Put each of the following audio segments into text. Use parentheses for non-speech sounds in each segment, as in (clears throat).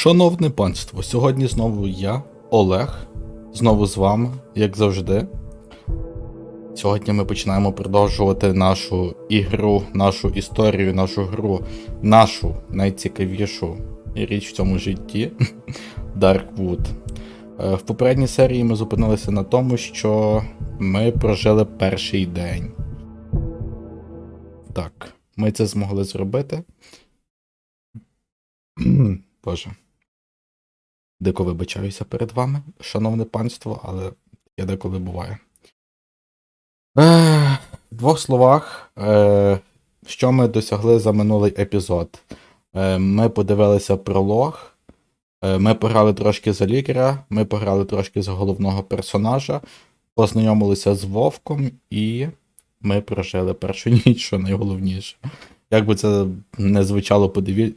Шановне панство, сьогодні знову я, Олег, знову з вами, як завжди. Сьогодні ми починаємо продовжувати нашу ігру, нашу історію, нашу гру, нашу найцікавішу річ в цьому житті Darkwood. Е, В попередній серії ми зупинилися на тому, що ми прожили перший день. Так, ми це змогли зробити. (clears throat) Боже. Дико вибачаюся перед вами, шановне панство, але я деколи буває. Е, в двох словах, е, що ми досягли за минулий епізод? Е, ми подивилися пролог, е, ми пограли трошки за лікаря, ми пограли трошки за головного персонажа, познайомилися з Вовком і ми прожили першу (laughs) ніч, що найголовніше. Як би це не звучало подиві...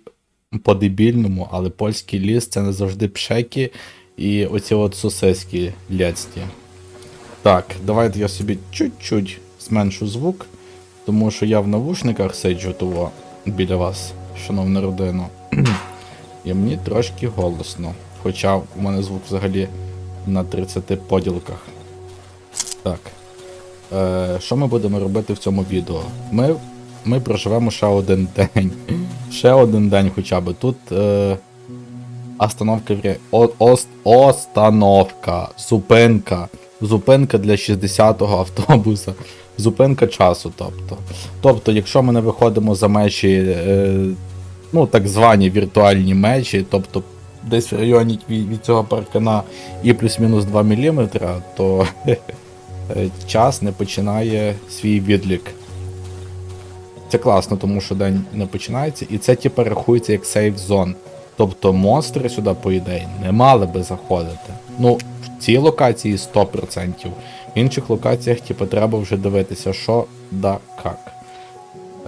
по-дебільному, але польський ліс це не завжди пшеки і оці от сосиски ляцькі. Так, давайте я собі чуть-чуть зменшу звук, тому що я в навушниках сиджу того біля вас, шановна родина. І мені трошки голосно. Хоча у мене звук взагалі на 30 поділках. Так. Е, що ми будемо робити в цьому відео? Ми, ми проживемо ще один день. Ще один день хоча б. Тут е, остановка. О, ост, остановка. Зупинка. Зупинка для 60-го автобуса. Зупинка часу, тобто. Тобто, якщо ми не виходимо за межі, е, ну, так звані віртуальні межі, тобто десь в районі від, від цього паркана і плюс-мінус 2 мм, то (laughs) е, час не починає свій відлік. Це класно, тому що день не починається, і це типу рахується як сейф зон. Тобто монстри сюди, по ідеї, не мали би заходити. Ну, в цій локації 100%. В інших локаціях, типу, треба вже дивитися, що да як.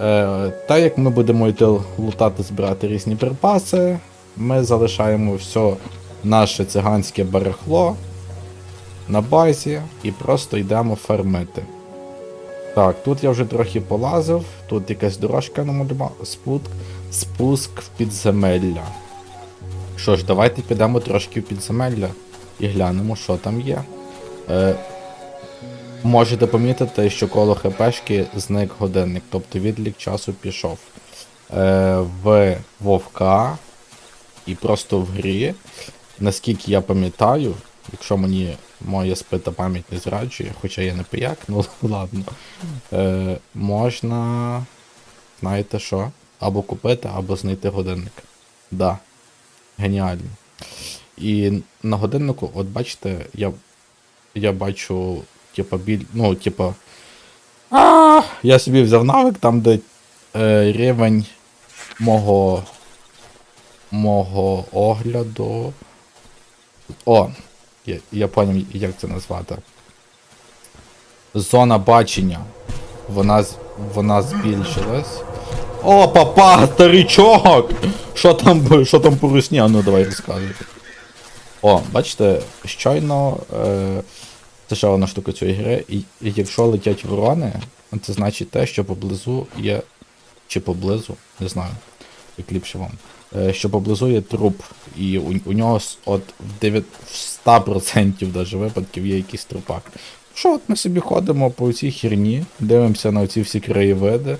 Е, так як ми будемо йти лутати, збирати різні припаси, ми залишаємо все наше циганське барахло на базі і просто йдемо фармити. Так, тут я вже трохи полазив, тут якась дорожка намалювала, спуск, спуск в підземелля. Що ж, давайте підемо трошки в підземелля і глянемо, що там є. Е, можете помітити, що коло ХПшки зник годинник, тобто відлік часу пішов. Е, в Вовка і просто в грі, наскільки я пам'ятаю, якщо мені моя спита пам'ять не зраджує, хоча я не пияк, ну (laughs) ладно. Е, можна, знаєте що? Або купити, або знайти годинник. Да. Геніально. І на годиннику, от бачите, я, я бачу, типа, біль. Ну, типа. Я собі взяв навик, там, де е, рівень мого. мого огляду. О! Я, я поняв, як це назвати. Зона бачення. Вона, вона збільшилась. О, папа, старичок! Що там, що там по русні? А ну давай розказуй. О, бачите, щойно. Е, це ще одна штука цієї гри. І, і якщо летять ворони, це значить те, що поблизу є. Чи поблизу, не знаю, як ліпше вам. Е, що поблизу є труп. І у, у нього от в 9, в 100% даже випадків є якийсь трупак. Що от ми собі ходимо по цій херні, дивимося на ці всі краєвиди.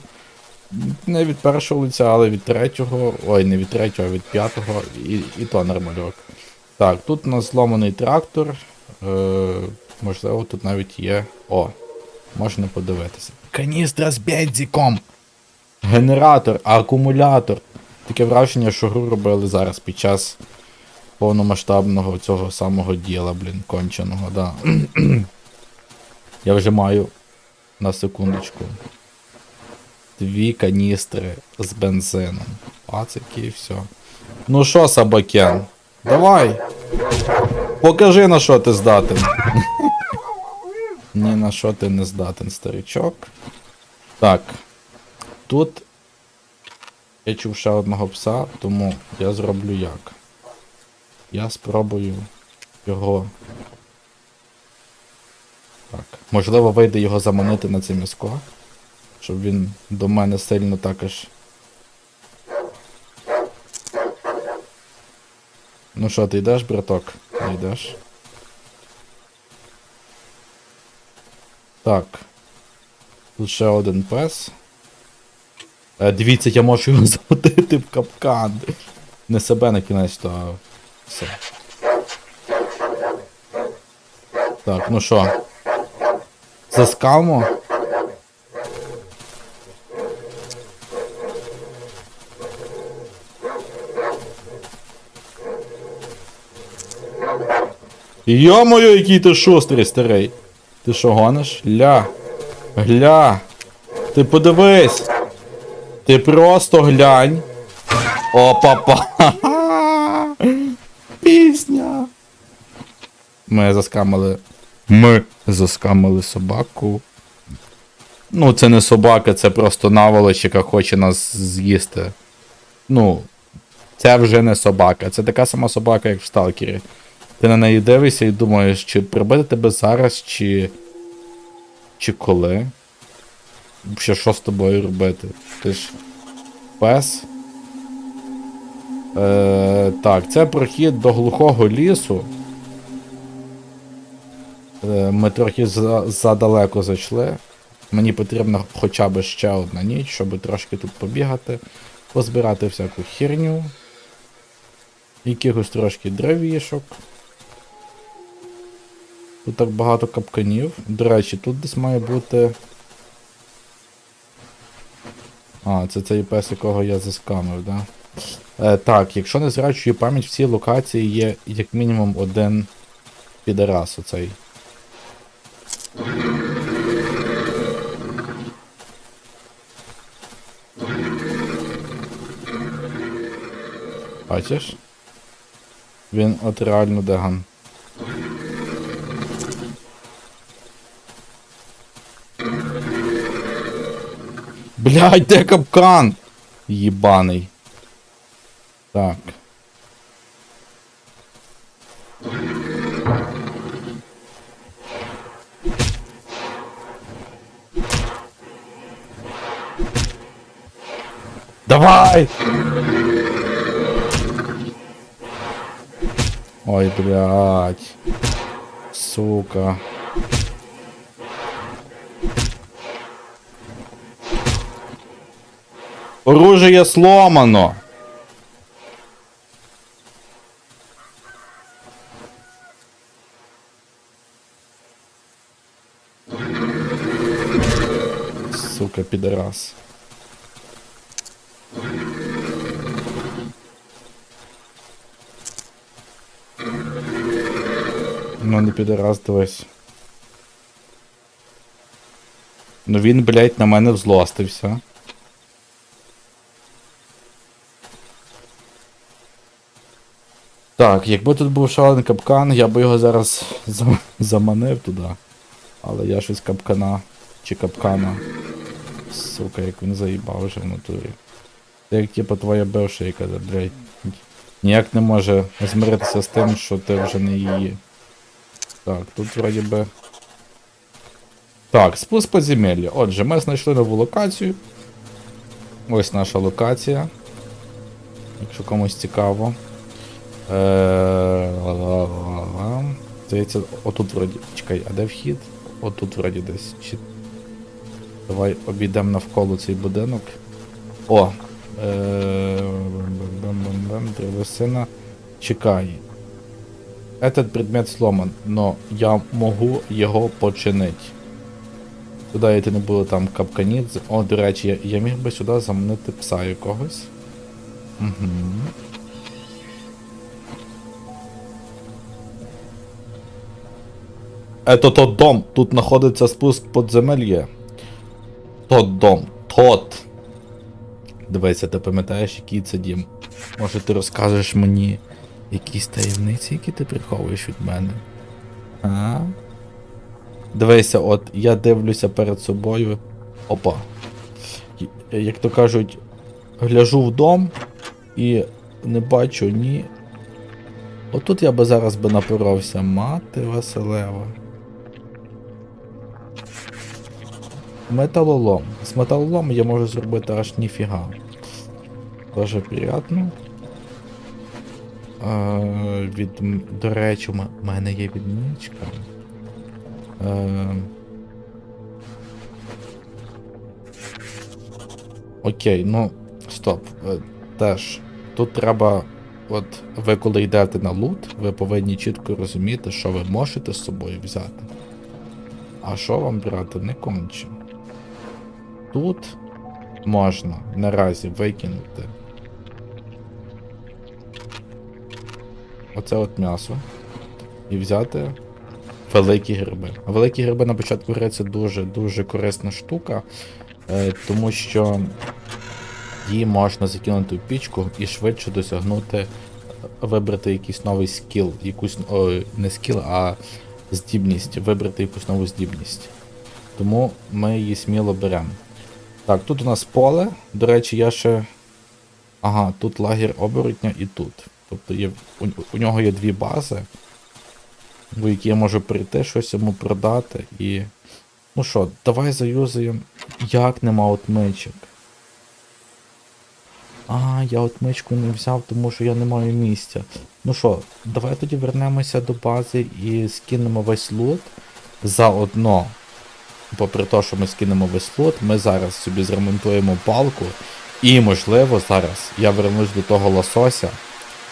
Не від першого лиця, але від третього. Ой, не від третього, а від п'ятого, і, і то нормальок. Так, тут у нас зломаний трактор. Е, можливо, тут навіть є. О, можна подивитися. Каністра з бензиком! Генератор, акумулятор. Таке враження, що гру робили зараз під час повномасштабного цього самого діла, блін, конченого, да. (clears throat) Я вже маю на секундочку. Дві каністри з бензином. Пацики і все. Ну що, Сабакен? Давай. Покажи на що ти здатен. (laughs) Ні на що ти не здатен, старичок. Так. Тут я чув ще одного пса, тому я зроблю як. Я спробую його. Так. Можливо, вийде його заманити на це міско. Щоб він до мене сильно також. Ну що, ти йдеш, браток? Не йдеш. Так. Тут ще один пес. Е, дивіться, я можу його (laughs) заводити в капкан. Не себе на кінець, то все. Так, ну що? Заскалмо? Йо-моє, який ти шустрий, старий. Ти що гониш? Ля. Гля. Ти подивись. Ти просто глянь. Опа-па. Пісня. Ми заскамили. Ми заскамили собаку. Ну, це не собака, це просто наволоч, яка хоче нас з'їсти. Ну, це вже не собака. Це така сама собака, як в Сталкері. Ти на неї дивишся і думаєш, чи прибити тебе зараз, чи. чи коли. Ще що з тобою робити? Ти ж пес. Е, так, це прохід до глухого лісу. Е, ми трохи за, задалеко зайшли. Мені потрібна хоча б ще одна ніч, щоб трошки тут побігати, позбирати всяку херню. Якихось трошки дровішок. Тут так багато капканів. До речі, тут десь має бути. А, це цей пес, якого я заскамив, да? Е, так, якщо не зрачую пам'ять, в цій локації є як мінімум один підарас оцей. Бачиш? Він от реально деган. Блядь, (laughs) де капкан? Єбаний. Так. Давай! Ой, блядь. Сука. Оружие сломано. Сука, підарас. Ну не підарас, дивись. Ну він, блядь, на мене взлостився. Так, якби тут був ще капкан, я би його зараз зам- заманив туди. Але я щось капкана чи капкана. Сука, як він заїбав вже в натурі. Це як типа твоя бивша, яка, блядь, ніяк не може змиритися з тим, що ти вже не її. Так, тут вроді би. Так, спуск подземелля. Отже, ми знайшли нову локацію. Ось наша локація. Якщо комусь цікаво. Е. Здається, отут вроді. Чекай, а де вхід? Отут вроді десь. Чи... Давай обійдемо навколо цей будинок. О! Е, Древесина. Чекай. Этот предмет сломан, но я можу його починити. Туди йти не було там капканідзе. О, до речі, я, я міг би сюди заманити пса якогось. Угу. Это тот дом. Тут знаходиться спуск подземелья. Тот дом. Тот. Дивися, ти пам'ятаєш, який це дім? Може ти розкажеш мені якісь таємниці, які ти приховуєш від мене? А? Дивися, от я дивлюся перед собою. Опа. Як то кажуть, гляжу в дом і не бачу ні. Отут я би зараз би напоровся. Мати Василева. Металолом. З металолом я можу зробити аж ніфіга. Дуже приємно. Е, від, до речі, у мене є відмічка. Е, окей, ну, стоп. Е, теж. Тут треба. От ви коли йдете на лут, ви повинні чітко розуміти, що ви можете з собою взяти. А що вам брати не конче. Тут можна наразі викинути. Оце от м'ясо. І взяти великі гриби. Великі гриби на початку гри це дуже-дуже корисна штука, е, тому що її можна закинути в пічку і швидше досягнути, вибрати якийсь новий скіл, якусь о, не скіл, а здібність, вибрати якусь нову здібність. Тому ми її сміло беремо. Так, тут у нас поле. До речі, я ще. Ага, тут лагер оборотня і тут. Тобто є, у, у нього є дві бази, в які я можу прийти, щось йому продати і. Ну що, давай заюзаємо. Як нема отмичок? А, я отмичку не взяв, тому що я не маю місця. Ну що, давай тоді вернемося до бази і скинемо весь лут заодно. Попри те, що ми скинемо весь лут, ми зараз собі зремонтуємо палку. І, можливо, зараз я вернусь до того лосося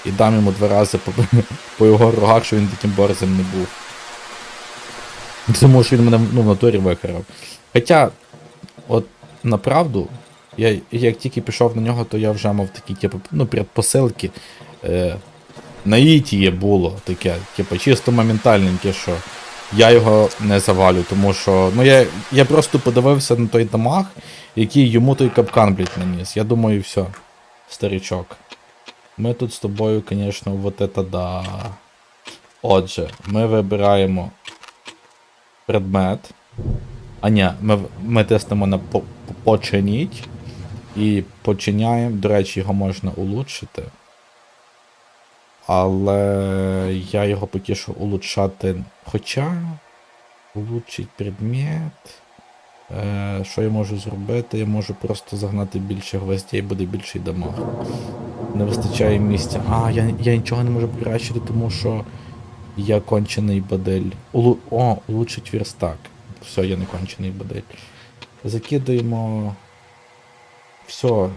і дам йому два рази по, (laughs) по його рогах, що він таким борзим не був. Тому що він мене ну, в натурі викрав. Хоча, от направду, я як тільки пішов на нього, то я вже мав такі, типу, ну, предпосилки. Е, наїтіє було таке, типу, чисто моментальненьке, що я його не завалю, тому що. Ну я, я просто подивився на той дамаг, який йому той капкан, блядь, наніс. Я думаю, все, старичок. Ми тут з тобою, звісно, вот это да. Отже, ми вибираємо предмет. А ні, ми, ми тестимо на по- по- починіть. І починяємо. До речі, його можна улучшити. Але я його поки що улучшати. Хоча. Улучшить предмет. Е, що я можу зробити? Я можу просто загнати більше гвоздей, буде більший дамаг. Не вистачає місця. А, я, я нічого не можу покращити, тому що я кончений бадель. Улу... О, улучшить верстак. Все, я не кончений бадель. Закидаємо все,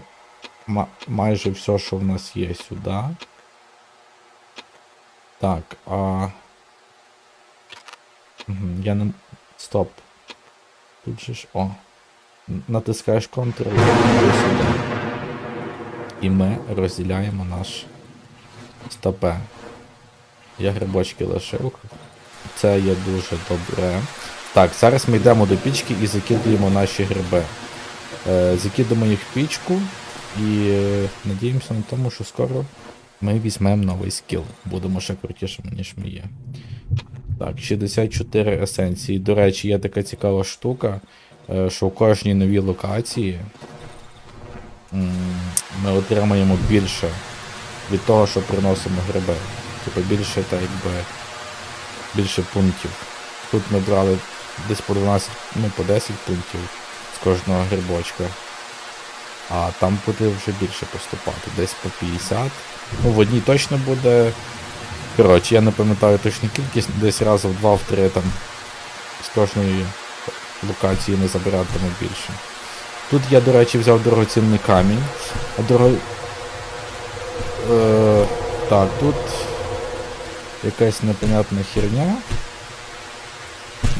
ма- майже все, що в нас є сюди. Так, а. Я не. Стоп. Тут же ж. О. Натискаєш Ctrl і. Ми розділяємо наш стопе. Я грибочки лишив. Це є дуже добре. Так, зараз ми йдемо до пічки і закидуємо наші гриби. Е, закидуємо їх в пічку і е, надіємося на тому, що скоро ми візьмемо новий скіл. Будемо ще крутішими, ніж ми є. Так, 64 есенції. До речі, є така цікава штука, е, що в кожній новій локації ми отримаємо більше від того, що приносимо гриби. Типу більше так якби більше пунктів. Тут ми брали десь по 12, ну по 10 пунктів з кожного грибочка. А там буде вже більше поступати, десь по 50. Ну, в одній точно буде. Коротше, я не пам'ятаю точну кількість, десь разів в 2-3 там з кожної локації ми забиратимемо більше. Тут я, до речі, взяв дорогоцінний камінь. А дорого... Е, так, тут якась непонятна херня.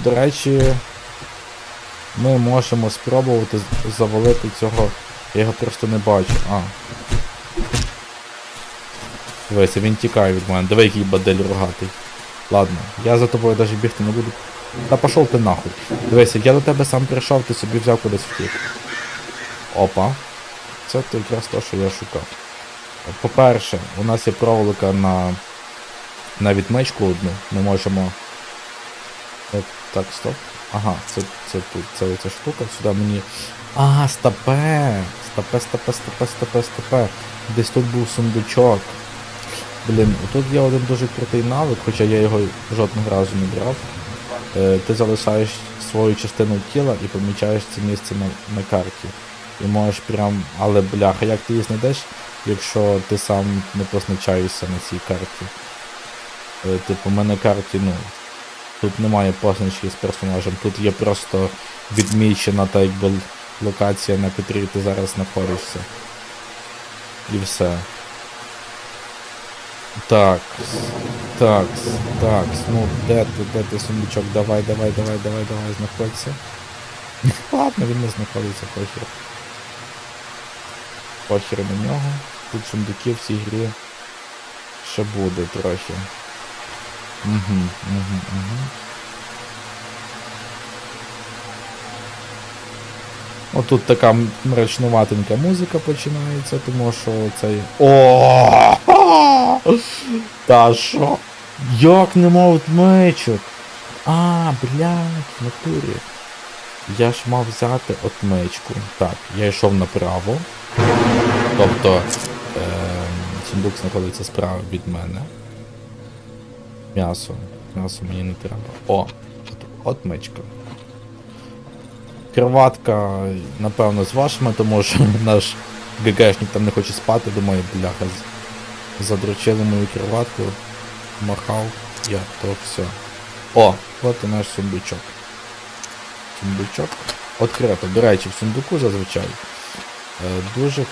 До речі, ми можемо спробувати завалити цього. Я його просто не бачу. А. Дивися, він тікає від мене. Диви, який бадель рогатий. Ладно, я за тобою навіть бігти не буду. Та пішов ти нахуй. Дивися, я до тебе сам прийшов, ти собі взяв кудись втік. Опа. Це то якраз те, що я шукав. По-перше, у нас є проволока на, на відмичку одну. Ми можемо. Е, Так, стоп. Ага, це, це тут, це оця штука, сюди мені. А, стопе! Стопе, стопе, стопе, стопе, стопе. Десь тут був сундучок. Блін, тут є один дуже крутий навик, хоча я його жодного разу не брав. Е, ти залишаєш свою частину тіла і помічаєш це місце на, на карті. І можеш прям. Але бляха, як ти її знайдеш, якщо ти сам не позначаєшся на цій карті. Е, Типу, ми на карті, ну. Тут немає позначки з персонажем, тут є просто відмічена та якби локація, на котрій ти зараз знаходишся. І все. Так. Так, так, ну де ти, де ти сундучок? Давай, давай, давай, давай, давай, знаходься. (laughs) Ладно, він не знаходиться, похер. Похер на нього. Тут сундуків в цій грі ще буде трохи. Угу, угу, угу. Отут така мрачнуватенька музика починається, тому що цей. О! Та що? Як нема отмичок? А, блядь, в натурі. Я ж мав взяти отмичку. Так, я йшов направо. Тобто е, знаходиться справа від мене. М'ясо. М'ясо мені не треба. О! От, отмичка. Кроватка, напевно, з вашими, тому що (laughs) наш ГГшник там не хоче спати, думаю, бляха. з- Задрочили мою кроватку, махав я, то все. О, от і наш сундучок. Сундучок. Открито. До речі, в сундуку зазвичай. Е, дуже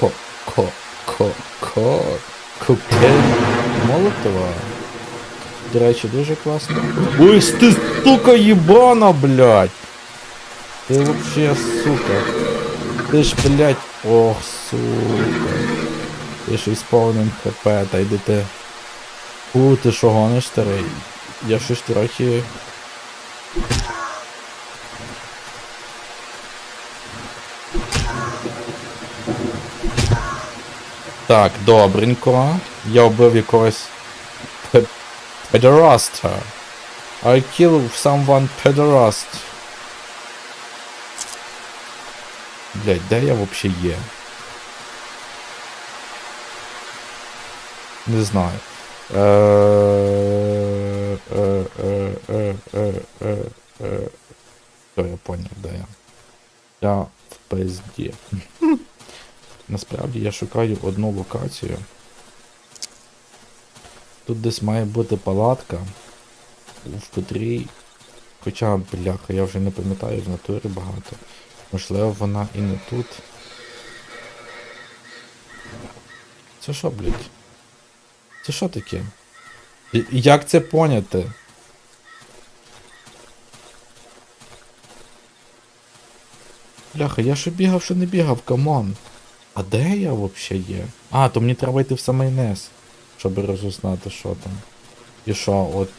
ко. ко. ко. ко. Коктейль Молотова. До речі, дуже класно. Ой, ти сука єбана, блядь! Ти вообще, сука. Ти ж, блядь, ох, сука. Ти ж із повним хп, та йди ти. У, ти що гониш, старий? Я щось трохи. Так, добренько. Я вбив якогось пе- педораста. I killed someone pederast. Блять, де я вообще є? Не знаю. Е, е, е, е, я поняв, де я. Я в пизді. (laughs) Насправді я шукаю одну локацію. Тут десь має бути палатка, в котрій. Хоча, бляха, я вже не пам'ятаю в натурі багато. Можливо, вона і не тут. Це що, блядь? Це що таке? Як це поняти? Бляха, я що бігав, що не бігав, камон. А де я взагалі є? А, то мені треба йти в самий низ, щоб розузнати, що там. І що, от.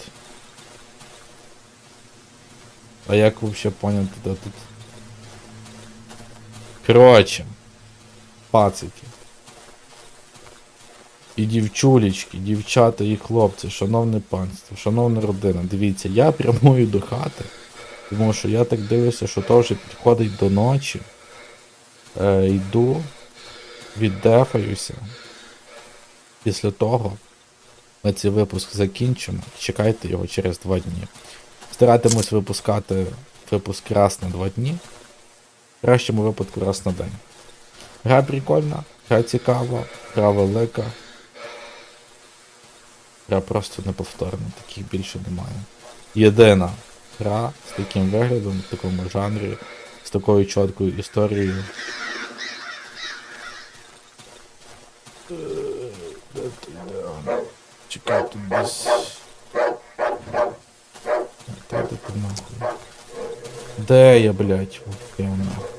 А як взагалі поняти, де тут? Коротше. Пацики. І дівчулечки, дівчата і хлопці, шановне панство, шановна родина, дивіться, я прямую до хати, тому що я так дивлюся, що то вже підходить до ночі. Е, йду, віддефаюся. Після того ми цей випуск закінчимо. Чекайте його через два дні. Старатимусь випускати випуск раз на два дні. В кращому випадку раз на день. Гра прикольна, гра цікава, гра велика. Гра просто неповторна, таких більше немає. Єдина гра з таким виглядом, в такому жанрі, з такою чіткою історією. Чекай тут десь. Де я, блядь, вообще нахуй?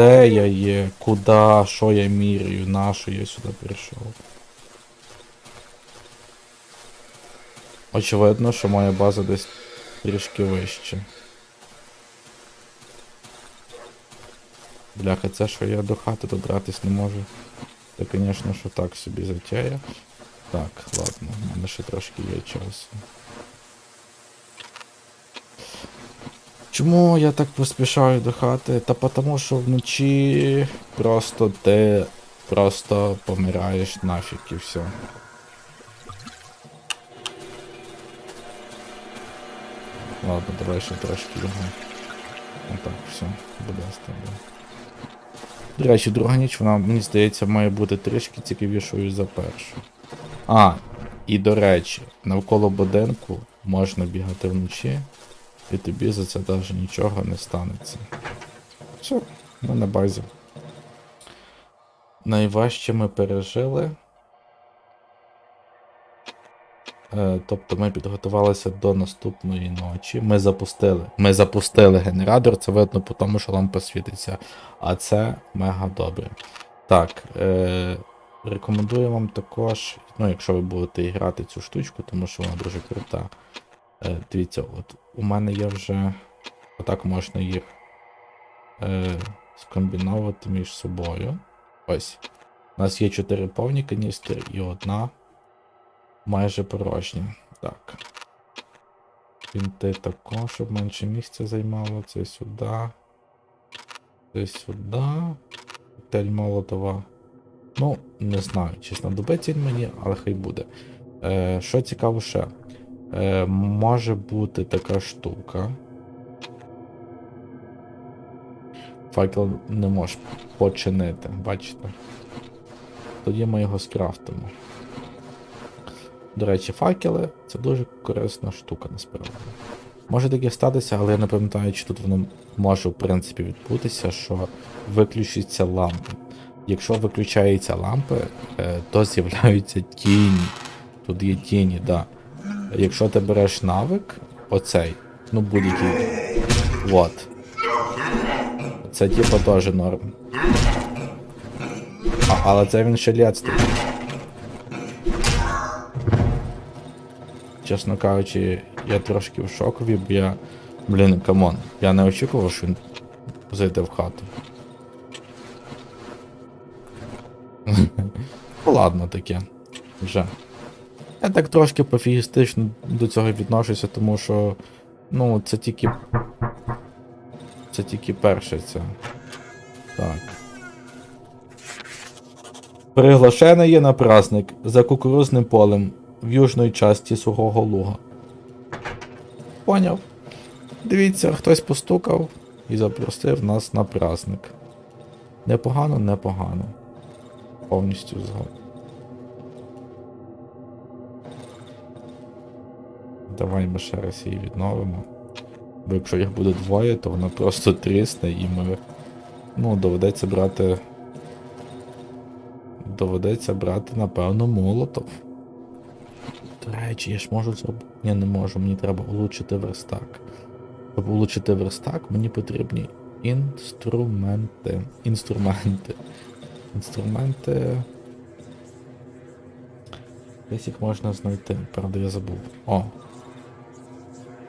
Де я є? Куда? Що я міряю? На що я сюди прийшов? Очевидно, що моя база десь трішки вище. Бляха, це що я до хати добратись не можу. Це, звісно, що так собі затея. Так, ладно, в мене ще трошки є часу. Чому я так поспішаю до хати? Та потому що вночі просто ти просто помираєш нафіг і все. Ладно, давай ще трошки його. Отак, все, буде стабільно. До речі, друга ніч, вона, мені здається, має бути трішки цікавішою за першу. А, і до речі, навколо будинку можна бігати вночі, і тобі за це навіть нічого не станеться. Все, ми на базі. Найважче ми пережили. Е, Тобто ми підготувалися до наступної ночі. Ми запустили. Ми запустили генератор, це видно по тому, що лампа світиться. А це мега добре. Так, е, рекомендую вам також, ну, якщо ви будете грати цю штучку, тому що вона дуже крута. Е, дивіться, от у мене є вже. Отак можна їх е, скомбіновувати між собою. Ось. У нас є 4 повні каністри і одна майже порожня. Так. Пінти також, щоб менше місця займало. Це сюди. Це сюди. Коктейль Молотова. Ну, не знаю, чи знадобиться він мені, але хай буде. Е, що цікаво ще? Е, може бути така штука. Факел не можеш починити, бачите? Тоді ми його скрафтимо. До речі, факели це дуже корисна штука насправді. Може таке статися, але я не пам'ятаю, чи тут воно може в принципі відбутися, що виключаться лампи. Якщо виключаються лампи, е, то з'являються тіні. Тут є тіні, да. Якщо ти береш навик, оцей, ну будь-який. Вот. Це типа теж норм. А, але це він ще лєцтво. Чесно кажучи, я трошки в шокові, бо я. Блін, камон, я не очікував, що він зайде в хату. (laughs) Ладно таке. Вже. Я так трошки пофігістично до цього відношуся, тому що. Ну, це тільки. Це тільки перше це. Так. Приглашений є на праздник за кукурузним полем в южної часті сухого луга. Поняв. Дивіться, хтось постукав і запросив нас на праздник. Непогано, непогано. Повністю згоден. Давай ми ще раз її відновимо. Бо якщо їх буде двоє, то вона просто трісне і ми. Ну, доведеться брати. Доведеться брати, напевно, молотов. До речі, я ж можу зробити. Ні, не можу, мені треба улучшити верстак. Щоб улучшити верстак, мені потрібні інструменти. Інструменти. Інструменти. Десь їх можна знайти, правда я забув. О!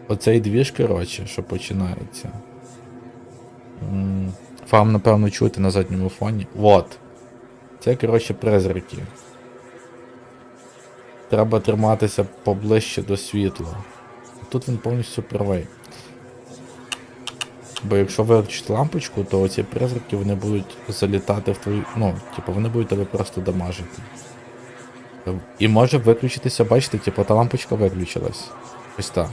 Оцей двіж, коротше, що починається. Вам, напевно, чути на задньому фоні. Вот. Це, коротше, призраки. Треба триматися поближче до світла. Тут він повністю правий. Бо якщо виключити лампочку, то оці призраки вони будуть залітати в твою. Ну, типу, вони будуть тебе просто дамажити. І може виключитися, бачите, типу, та лампочка виключилась. Ось так.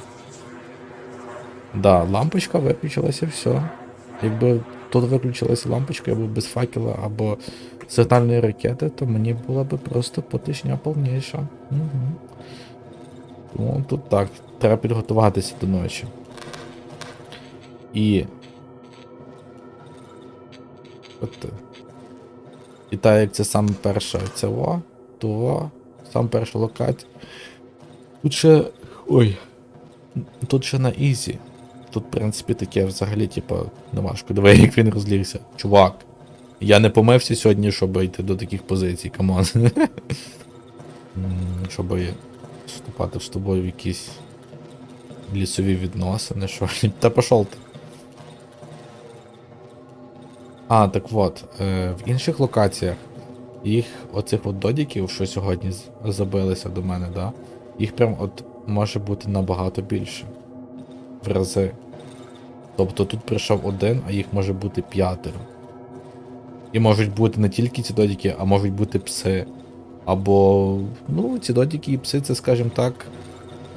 Да, лампочка виключилася все. Якби тут виключилася лампочка, я був без факела або сигнальної ракети, то мені була би просто потишня повніша. Угу. Тому тут так, треба підготуватися до ночі. І. От. І так як це саме перша цього, то саме перша локація. Тут ще. Ой. Тут ще на Ізі. Тут, в принципі, таке взагалі, типа, не важко. Диви, як він розлігся. Чувак. Я не помився сьогодні, щоб йти до таких позицій, камон. (laughs) Щоб вступати з тобою в якісь лісові відносини, що. (laughs) Та пошов ти. А, так от, е, в інших локаціях їх оцих от додіків, що сьогодні забилися до мене, да? Їх прям от може бути набагато більше. В рази. Тобто тут прийшов один, а їх може бути п'ятеро. І можуть бути не тільки ці додіки, а можуть бути пси. Або. Ну, ці додіки і пси, це, скажімо так.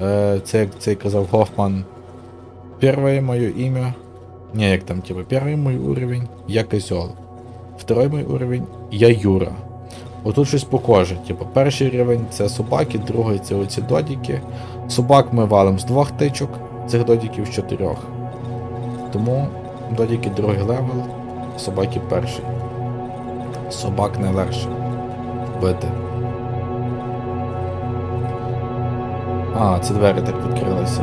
Е, це як цей казав Гофман. первое мое имя. Не, як там, типа, первый мой уровень я козел. Второй мой уровень я Юра. Отут щось похоже. Типу, перший рівень це собаки, другий це оці додіки. Собак ми валимо з двох тичок, цих додіків чотирьох. Тому додіки другий левел, собаки перший. Собак не легше бити. А, це двері так відкрилися.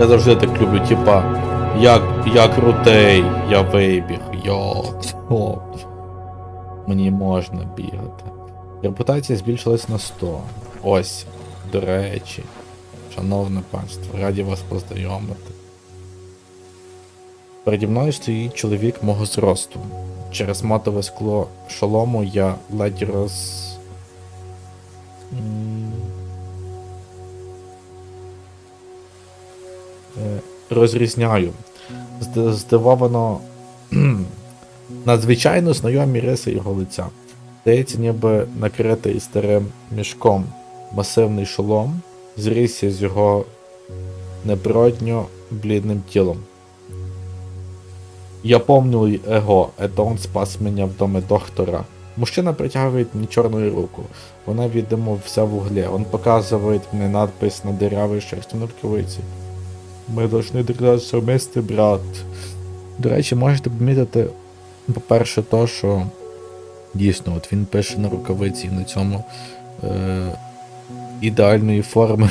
Я завжди так люблю, типа, як, я крутий, я вибіг, йо. Мені можна бігати. Репутація збільшилась на 100. Ось, до речі. Шановне панство, раді вас познайомити. Переді мною стоїть чоловік мого зросту. Через матове скло шолому я ледь роз. Е, Розрізняю. Здивовано надзвичайно знайомі риси його лиця. Здається, ніби накритий старим мішком масивний шолом зрісся з його неприродньо блідним тілом. Я помню его, это он спас меня в доме доктора. Мужчина протягивает мне черную руку. Вона, видимо, вся в угле. Он показывает мне надпись на дырявой шерстяной рукавиці. Ми должны держатися вместе, брат. До речі, можете помітити, по-перше, то, що дійсно, от він пише на рукавиці і на цьому е- ідеальної форми.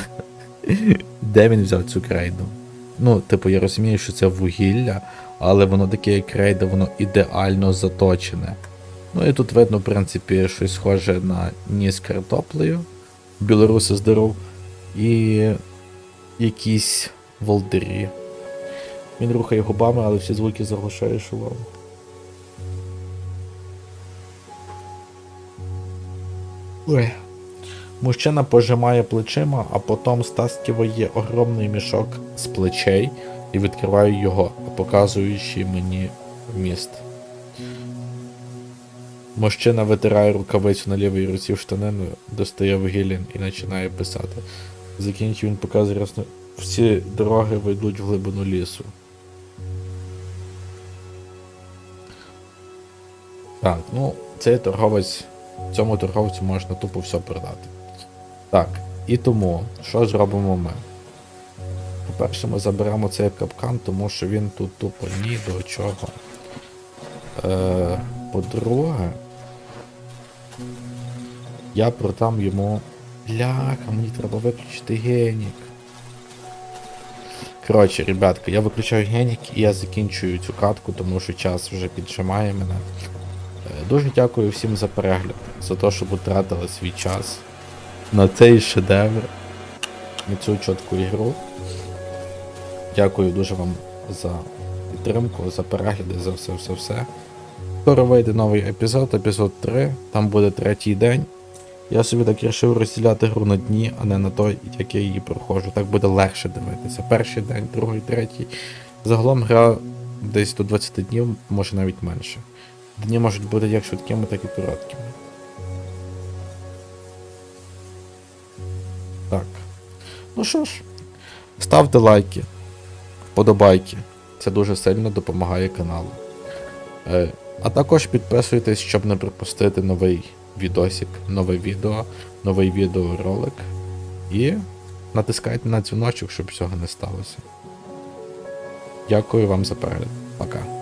(laughs) Де він взяв цю крейду? Ну, типу, я розумію, що це вугілля, але воно таке як крейда, воно ідеально заточене. Ну і тут видно, в принципі, щось схоже на ніс картоплею. Білоруси здоров. І якісь волдирі. Він рухає губами, але всі звуки заглушає шолом. Ой. Мужчина пожимає плечима, а потім стаскиває огромний мішок з плечей і відкриває його, показуючи мені вміст. Мужчина витирає рукавицю на лівій руці в штанину, достає вугілля і починає писати. Закінчив він показує ясно. Всі дороги ведуть в глибину лісу. Так, ну, цей торговець, цьому торговцю можна тупо все продати. Так, і тому, що зробимо ми? По-перше, ми заберемо цей капкан, тому що він тут тупо ні до чого. Е, по-друге, я продам йому. Бляха, мені треба виключити генік. Коротше, ребятка, я виключаю генік і я закінчую цю катку, тому що час вже піджимає мене. Е, Дуже дякую всім за перегляд, за те, що потратили свій час на цей шедевр, на цю чітку ігру. Дякую дуже вам за підтримку, за перегляди, за все-все-все. Скоро вийде новий епізод, епізод 3, там буде третій день. Я собі так вирішив розділяти гру на дні, а не на той, як я її проходжу. Так буде легше дивитися. Перший день, другий, третій. Загалом гра десь до 20 днів, може навіть менше. Дні можуть бути як швидкими, так і короткими. Ну що ж, ставте лайки, вподобайки. Це дуже сильно допомагає каналу. Е, а також підписуйтесь, щоб не пропустити новий відосик, нове відео, новий відеоролик. І натискайте на дзвіночок, щоб цього не сталося. Дякую вам за перегляд. Пока.